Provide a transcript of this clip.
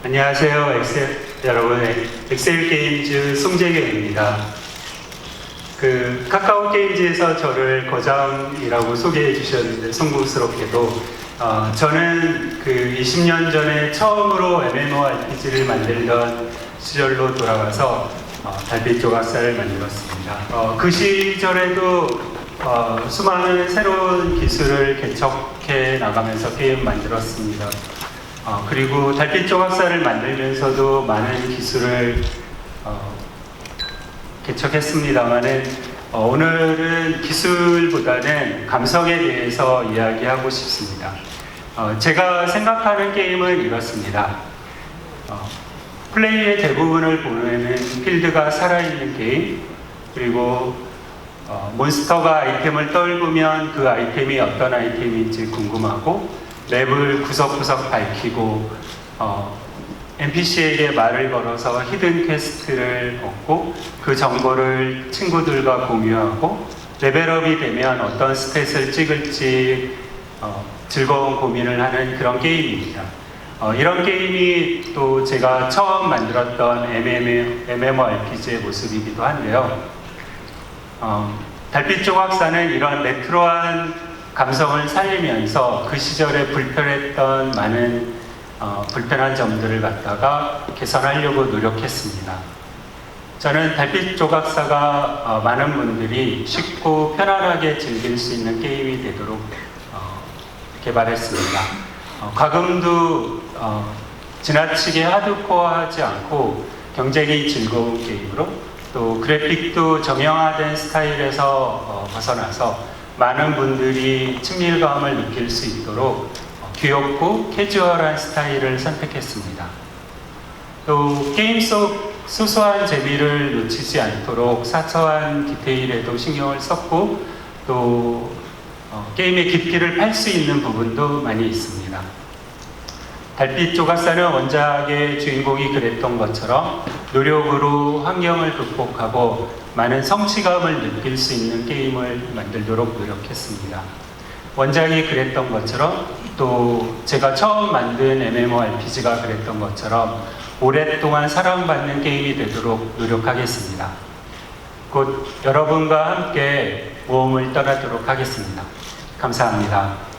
안녕하세요. 엑셀 여러분, 엑셀 게임즈 송재경입니다. 그 카카오 게임즈에서 저를 거장이라고 소개해 주셨는데 송구스럽게도 어, 저는 그 20년 전에 처음으로 MMORPG를 만들던 시절로 돌아가서 어, 달빛 조각사를 만들었습니다. 어, 그 시절에도 어, 수많은 새로운 기술을 개척해 나가면서 게임 만들었습니다. 어, 그리고 달빛 조각사를 만들면서도 많은 기술을 어, 개척했습니다만은 어, 오늘은 기술보다는 감성에 대해서 이야기하고 싶습니다. 어, 제가 생각하는 게임은 이렇습니다. 어, 플레이의 대부분을 보면은 필드가 살아있는 게임 그리고 어, 몬스터가 아이템을 떨구면 그 아이템이 어떤 아이템인지 궁금하고 맵을 구석구석 밝히고 어, NPC에게 말을 걸어서 히든 퀘스트를 얻고 그 정보를 친구들과 공유하고 레벨업이 되면 어떤 스탯을 찍을지 어, 즐거운 고민을 하는 그런 게임입니다. 어, 이런 게임이 또 제가 처음 만들었던 MMORPG의 모습이기도 한데요. 어, 달빛 조각사는 이런 레트로한 감성을 살리면서 그 시절에 불편했던 많은 어, 불편한 점들을 갖다가 개선하려고 노력했습니다. 저는 달빛 조각사가 어, 많은 분들이 쉽고 편안하게 즐길 수 있는 게임이 되도록 어, 개발했습니다. 어, 과금도 어, 지나치게 하드코어하지 않고 경쟁이 즐거운 게임으로 또 그래픽도 정형화된 스타일에서 어, 벗어나서 많은 분들이 친밀감을 느낄 수 있도록 어, 귀엽고 캐주얼한 스타일을 선택했습니다. 또 게임 속 소소한 재미를 놓치지 않도록 사소한 디테일에도 신경을 썼고 또 어, 게임의 깊이를 팔 수 있는 부분도 많이 있습니다. 달빛 조각사는 원작의 주인공이 그랬던 것처럼 노력으로 환경을 극복하고 많은 성취감을 느낄 수 있는 게임을 만들도록 노력했습니다. 원작이 그랬던 것처럼 또 제가 처음 만든 MMORPG가 그랬던 것처럼 오랫동안 사랑받는 게임이 되도록 노력하겠습니다. 곧 여러분과 함께 모험을 떠나도록 하겠습니다. 감사합니다.